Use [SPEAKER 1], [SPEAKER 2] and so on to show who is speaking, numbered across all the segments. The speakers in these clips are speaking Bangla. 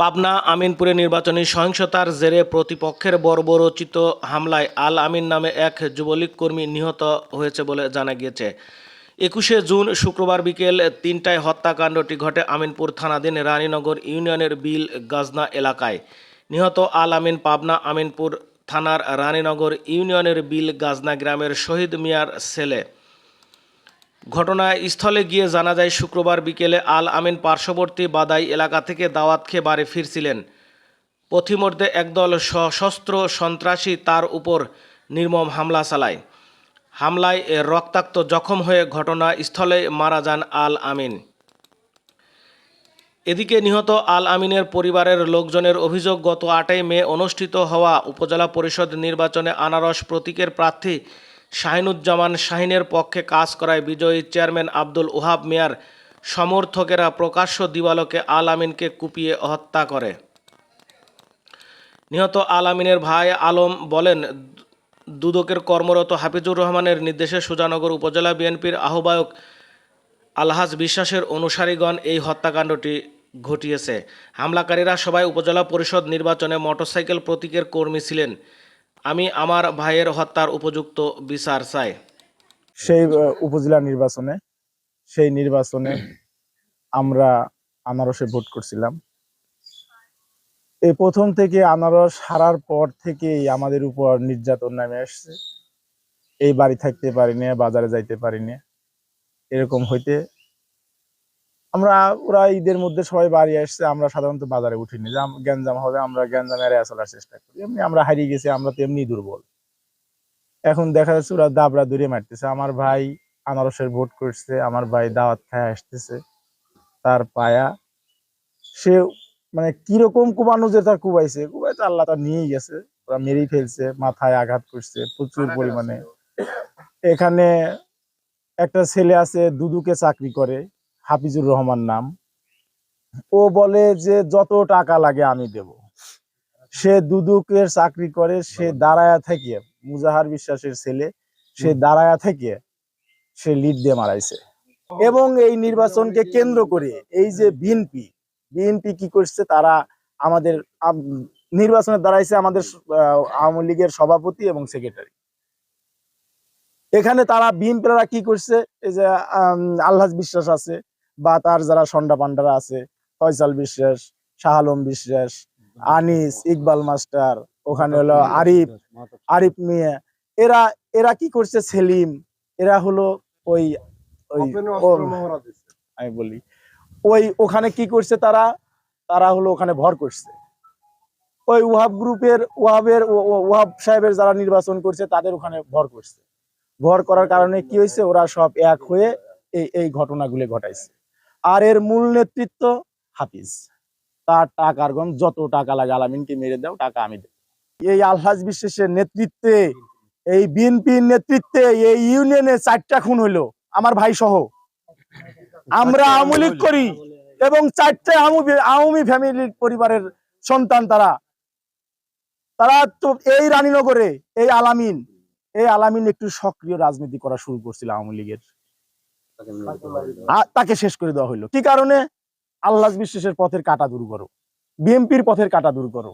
[SPEAKER 1] পাবনা আমিনপুরে নির্বাচনী সহিংসতার জেরে প্রতিপক্ষের বর্বরচিত হামলায় আল আমিন নামে এক যুবলীগ কর্মী নিহত হয়েছে বলে জানা গিয়েছে। একুশে জুন শুক্রবার বিকেল তিনটায় হত্যাকাণ্ডটি ঘটে আমিনপুর থানাধীন রানীনগর ইউনিয়নের বিল গাজনা এলাকায়। নিহত আল আমিন পাবনা আমিনপুর থানার রানীনগর ইউনিয়নের বিল গাজনা গ্রামের শহীদ মিয়ার ছেলে। ঘটনাস্থলে গিয়ে জানা যায়, শুক্রবার বিকেলে আল আমিন পার্শ্ববর্তী বাদাই এলাকা থেকে দাওয়াত খেয়ে বাড়ি ফিরছিলেন। পথিমধ্যে একদল সশস্ত্র সন্ত্রাসী তার উপর নির্মম হামলা চালায়। হামলায় রক্তাক্ত জখম হয়ে ঘটনাস্থলে মারা যান আল আমিন। এদিকে নিহত আল আমিনের পরিবারের লোকজনের অভিযোগ, গত আটই মে অনুষ্ঠিত হওয়া উপজেলা পরিষদ নির্বাচনে আনারস প্রতীকের প্রার্থী শাহিনুজ্জামান শাহিনের পক্ষে কাজ করায় বিজয়ী চেয়ারম্যান আব্দুল ওহাব মিয়ার সমর্থকেরা প্রকাশ্য দিবালোকে আল আমিনকে কুপিয়ে হত্যা করে। নিহত আল আমিনের ভাই আলম বলেন দুদকের কর্মরত হাফিজুর রহমানের নির্দেশে সুজানগর উপজেলা বিএনপির আহ্বায়ক আলহাজ বিশ্বাসের অনুসারীগণ এই হত্যাকাণ্ডটি ঘটিয়েছে। হামলাকারীরা সবাই উপজেলা পরিষদ নির্বাচনে মোটরসাইকেল প্রতীকের কর্মী ছিলেন। আমি আমার ভাইয়ের হত্যার উপযুক্ত বিচার চাই।
[SPEAKER 2] সেই উপজেলা নির্বাচনে, সেই নির্বাচনে আমরা আনারসে ভোট করছিলাম। এই প্রথম থেকে আনারস হারার পর থেকেই আমাদের উপর নির্যাতন নামে আসছে। এই বাড়ি থাকতে পারি না বাজারে যাইতে পারি না এরকম হইতে আমরা, ওরা ঈদের মধ্যে সবাই বাড়ি আসছে, আমরা সাধারণত বাজারে উঠিনি। যে গ্যাঞ্জাম হবে, আমরা গ্যাঞ্জাম এড়িয়ে চলার চেষ্টা করি। এমনি আমরা হারিয়ে গেছি, আমরা তো এমনি দুর্বল। এখন দেখা যাচ্ছে ওরা দাবরা দূরে মারতেছে। আমার ভাই আনারসের ভোট করছে, আমার ভাই দাওয়াত খায় আসতেছে। তার পায়া, সে মানে কীরকম কুবানো যে তার কুবাইছে কুবাই তো আল্লাহ তার নিয়েই গেছে। ওরা মেরেই ফেলছে মাথায় আঘাত করছে প্রচুর পরিমাণে। এখানে একটা ছেলে আছে দুদুকে চাকরি করে হাফিজুর রহমান নাম। ও বলে যে যত টাকা লাগে আমি দেব। সে দুদুকের চাকরি করে সে দাঁড়ায়া থেকে মুজাহার বিশ্বাসের ছেলে সে দাঁড়ায়া থেকে সে লিড দিয়ে মারাইছে। এবং এই নির্বাচনকে কেন্দ্র করে এই যে বিএনপি বিএনপি কি করছে তারা আমাদের আম- নির্বাচনে দাঁড়াইছে আমাদের আওয়ামী লীগের সভাপতি এবং সেক্রেটারি এখানে তারা বিএনপিরা কি করছে এই যে আল্লাহ বিশ্বাস আছে বা তার যারা সন্ডা পান্ডারা আছে ফয়সাল বিশ্বাস শাহ আলম বিশ্বাস আনিস ইকবাল মাস্টার ওখানে হলো আরিফ আরিফ মিয়া এরা এরা কি করছে সেলিম এরা হলো ওই ওই আমি বলি ওই ওখানে কি করছে তারা? তারা হলো ওখানে ভর করছে। ওই ওয়াহাব গ্রুপের, ওয়াহাবের, ও- ও- ওয়াহাব সাহেবের যারা নির্বাচন করছে তাদের ওখানে ভর করছে। ভর করার কারণে কি হয়েছে? ওরা সব এক হয়ে এই এই ঘটনাগুলো ঘটাইছে। আর এর মূল নেতৃত্ব হাফিজ। তার টাকার গম যত টাকা লাগে আলামিনকে মেরে দাও, টাকা আমি দেব। এই আলহাজ বিশ্বাসের নেতৃত্বে, এই বিএনপির নেতৃত্বে, এই ইউনিয়নে চারটা খুন হইল, আমার ভাই সহ আমরা আওয়ামী লীগ করি এবং চারটে আওয়ামী ফ্যামিলির পরিবারের সন্তান তারা। তারা তো এই রানীনগরে এই আলামিন এই আলামিন একটু সক্রিয় রাজনীতি করা শুরু করছিল আওয়ামী লীগের। তাকে শেষ করে দেওয়া হইল। কি কারণে? আল্লাহ বিশ্বাসের পথের কাটা দূর করো। বিএনপির পথের কাটা দূর করো।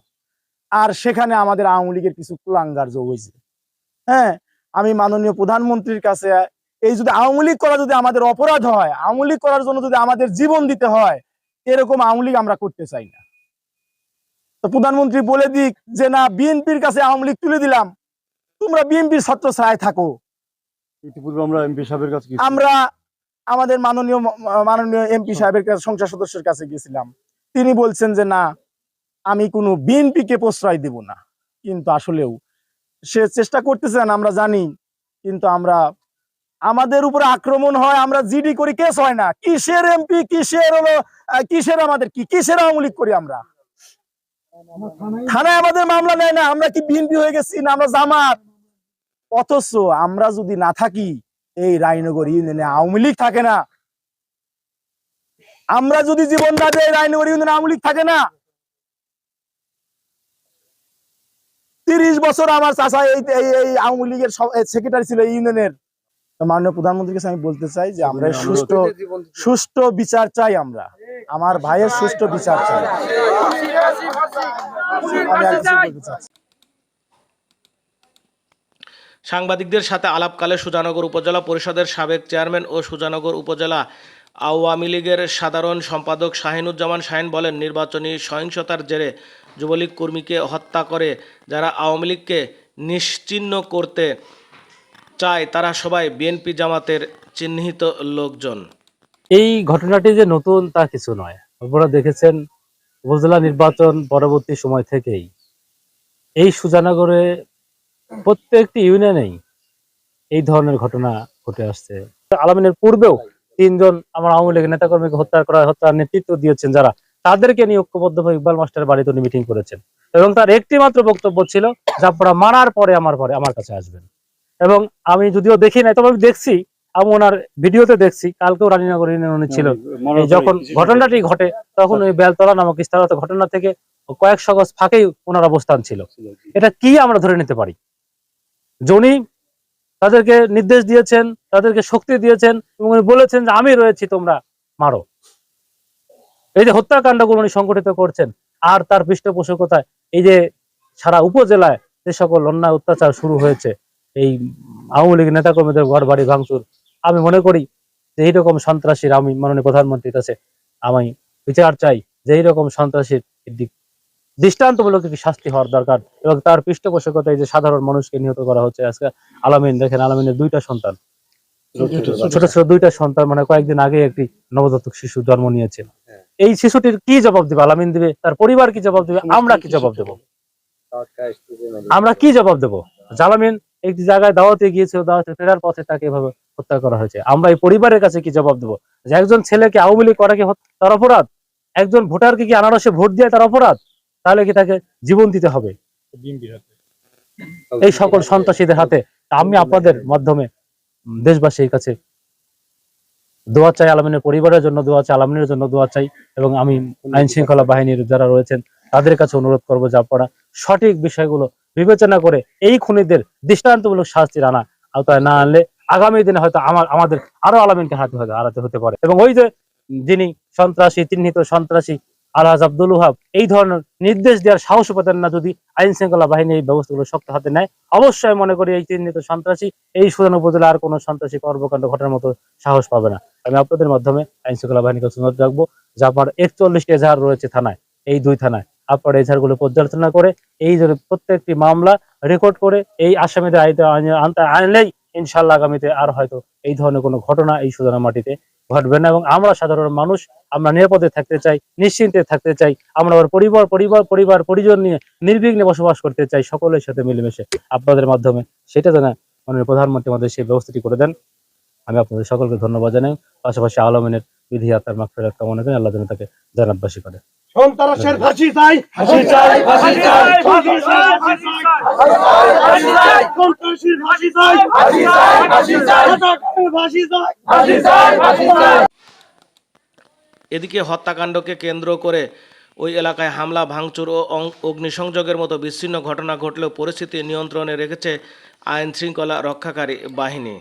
[SPEAKER 2] আর সেখানে আমাদের আওয়ামী লীগের কিছু কুলাঙ্গার যোগ হয়েছে। হ্যাঁ আমি মাননীয় প্রধানমন্ত্রীর কাছে এই যদি আওয়ামী লীগ করা যদি আমাদের অপরাধ হয় আওয়ামী লীগ করার জন্য যদি আমাদের জীবন দিতে হয় এরকম আওয়ামী লীগ আমরা করতে চাই না। তো প্রধানমন্ত্রী বলে দিক যে না বিএনপির কাছে আওয়ামী লীগ তুলে দিলাম। তোমরা বিএনপির ছত্র ছায় থাকো।
[SPEAKER 3] ইতিপূর্বে আমরা এমপি সাহেবের কাছে
[SPEAKER 2] আমরা আমাদের মাননীয় মাননীয় এমপি সাহেবের কাছে সংসদ সদস্যের কাছে গেছিলাম তিনি বলছেন যে না আমি কোনো বিএনপি কে প্রশ্রয় দেব না। কিন্তু আসলেও সে চেষ্টা করতেছেন আমরা জানি কিন্তু আমরা আমাদের উপরে আক্রমণ হয়, আমরা জিডি করি, কেস হয় না। কিসের এমপি কিসের হলো কিসের আমাদের কি? কিসের আওয়ামী করি আমরা? থানায় আমাদের মামলা নেয় না, আমরা কি বিএনপি হয়ে গেছি না, আমরা জামাত? অথচ আমরা যদি না থাকি, এই রায়নগর ইউনিয়নে আওয়ামী লীগ থাকে না। আমরা যদি জীবন না দেই, রায়নগর ইউনিয়নে আওয়ামী লীগ থাকে না। তিরিশ বছর আমার এই এই আওয়ামী লীগের সেক্রেটারি ছিল ইউনিয়নের। তো মাননীয় প্রধানমন্ত্রীর কাছে আমি বলতে চাই যে আমরা সুষ্ঠু সুষ্ঠু বিচার চাই আমরা। আমার ভাইয়ের সুষ্ঠু বিচার চাই।
[SPEAKER 1] সাংবাদিকদের সাথে আলাপকালে সুজানগর উপজেলা পরিষদের সাবেক চেয়ারম্যান ও সুজানগর উপজেলা আওয়ামী লীগের সাধারণ সম্পাদক শাহিনুজ্জামান শাহিন বলেন নির্বাচনী সহিংসতার জেরে যুবলীগ কর্মীকে হত্যা করে যারা আওয়ামী লীগকে নিশ্চিহ্ন করতে চায় তারা সবাই বিএনপি জামাতের চিহ্নিত লোকজন।
[SPEAKER 4] এই ঘটনাটি যে নতুন তা কিছু নয়। আপনারা দেখেছেন উপজেলা নির্বাচন পরবর্তী সময় থেকেই। এই সুজানগরে প্রত্যেকটি ইউনিয়নেই এই ধরনের ঘটনা ঘটে আসছে। আলামিনের পূর্বেও তিনজন আমার আওয়ামী লীগের নেতাকর্মীকে হত্যা করা, হত্যার নেতৃত্ব দিয়েছেন যারা। তাদেরকে নিয়ে ঐক্যবদ্ধভাবে ইকবাল মাস্টার বাড়িতে উনি মিটিং করেছেন। এবং তার একটি মাত্র বক্তব্য ছিল যে আপনারা মারার পরে আমার পরে আমার কাছে আসবেন। এবং আমি যদিও দেখি নাই তবে আমি দেখছি আমি ওনার ভিডিওতে দেখছি কালকেও রানীনগর ইউনিয়নে ছিল। যখন ঘটনাটি ঘটে তখন ওই বেলতলা নামক স্থানত ঘটনা থেকে কয়েক সগজ ফাঁকেই ওনার অবস্থান ছিল। এটা কি আমরা ধরে নিতে পারি? জনি তাদেরকে নির্দেশ দিয়েছেন তাদেরকে শক্তি দিয়েছেন এবং উনি বলেছেন যে আমি রয়েছি তোমরা মারো। এই যে হত্যাকাণ্ডগুলো উনি সংগঠিত করছেন আর তার পৃষ্ঠপোষকতায় এই যে সারা উপজেলায় যে সকল অন্যায় অত্যাচার শুরু হয়েছে এই আওয়ামী লীগ নেতাকর্মীদের ঘর বাড়ি ভাঙচুর। আমি মনে করি যে এইরকম সন্ত্রাসীর আমি মাননীয় প্রধানমন্ত্রীর কাছে আমি বিচার চাই যে এইরকম সন্ত্রাসীর একটি দৃষ্টান্তমূলক একটি শাস্তি হওয়ার দরকার এবং তার পৃষ্ঠপোষকতায় যে সাধারণ মানুষকে নিহত করা হচ্ছে আজকে আলামিন দেখেন আলামিনের দুইটা সন্তান। ছোট ছোট দুইটা সন্তান মানে কয়েকদিন আগে একটি নবজাতক শিশু জন্ম নিয়েছে এই শিশুটির কি জবাব দিবে? আলামিন দিবে তার পরিবার কি জবাব দিবে? আমরা কি জবাব দেব? আমরা কি জবাব দেব? জালামিন একটি জায়গায় দাওয়াতে গিয়েছিল দাওয়াতে ফেরার পথে তাকে এভাবে হত্যা করা হয়েছে। আমরা এই পরিবারের কাছে কি জবাব দেবো? যে একজন ছেলেকে আওয়ামী লীগ করা কি তার অপরাধ? একজন ভোটারকে কি আনারসে ভোট দিয়ে তার অপরাধ? তাহলে কি তাকে জীবন দিতে হবে? এই সকল সন্ত্রাসীদের হাতে আমি আপনাদের মাধ্যমে দেশবাসীর কাছে দোয়া চাই আলমিনের পরিবারের জন্য দোয়া চাই আলমিনের জন্য দোয়া চাই এবং আমি আইন শৃঙ্খলা বাহিনীর যারা রয়েছেন তাদের কাছে অনুরোধ করব যে আপনারা সঠিক বিষয়গুলো বিবেচনা করে এই খুনিদের দৃষ্টান্তমূলক শাস্তির আনা আওতায় না আনলে আগামী দিনে হয়তো আমার আমাদের আরও আলমিনকে হাতে হয়তো হারাতে হতে পারে। এবং ওই যে যিনি সন্ত্রাসী, চিহ্নিত সন্ত্রাসী আলহাজ আব্দুল ওহাব, এই ধরনের নির্দেশ দেওয়ার সাহস পেতেন না যদি আইন শৃঙ্খলা বাহিনী এই ব্যবস্থাগুলো শক্ত হাতে নেয়। অবশ্যই মনে করি এই চিহ্নিত সন্ত্রাসী, এই সুদান উপজেলা আর কোনো সন্ত্রাসী কর্মকাণ্ড ঘটার মতো সাহস পাবে না। আমি আপনাদের মাধ্যমে আইন শৃঙ্খলা বাহিনীকে অনুরোধ রাখব যে আপনার একচল্লিশটি এজাহার রয়েছে থানায়, এই দুই থানায়। আপনার এজাহারগুলো পর্যালোচনা করে এই যে প্রত্যেকটি মামলা রেকর্ড করে এই আসামিদের আনতে আনলেই ইনশাল্লাহ আগামীতে আর হয়তো এই ধরনের কোনো ঘটনা এই সুদানা মাটিতে ঘটবে না। এবং আমরা সাধারণ মানুষ, আমরা নিরাপদে থাকতে চাই, নিশ্চিন্তে থাকতে চাই, আমরা আমার পরিবার পরিবার পরিবার, পরিজন নিয়ে নির্বিঘ্নে বসবাস করতে চাই, সকলের সাথে মিলেমিশে। আপনাদের মাধ্যমে সেটা যেন মাননীয় প্রধানমন্ত্রী আমাদের সেই ব্যবস্থাটি করে দেন। আমি আপনাদের সকলকে ধন্যবাদ জানাই। পাশাপাশি আলমিনের বিধি আত্মার মাফেরাত কামনা করেন আল্লাহ তাকে জানাতবাসী করে।
[SPEAKER 5] সন্ত্রাসের ফাঁসি চাই। ফাঁসি চাই ফাঁসি চাই। ফাঁসি চাই ফাঁসি চাই। ফাঁসি চাই সন্ত্রাসীর ফাঁসি চাই। ফাঁসি চাই ফাঁসি চাই। ফাঁসি চাই। ফাঁসি চাই ফাঁসি চাই।
[SPEAKER 1] এদিকে হত্যাকাণ্ডকে কেন্দ্র করে ওই এলাকায় হামলা ভাঙচুর ও অগ্নিসংযোগের মতো বিচ্ছিন্ন ঘটনা ঘটলেও পরিস্থিতি নিয়ন্ত্রণে রেখেছে আইন শৃঙ্খলা রক্ষাকারী বাহিনী।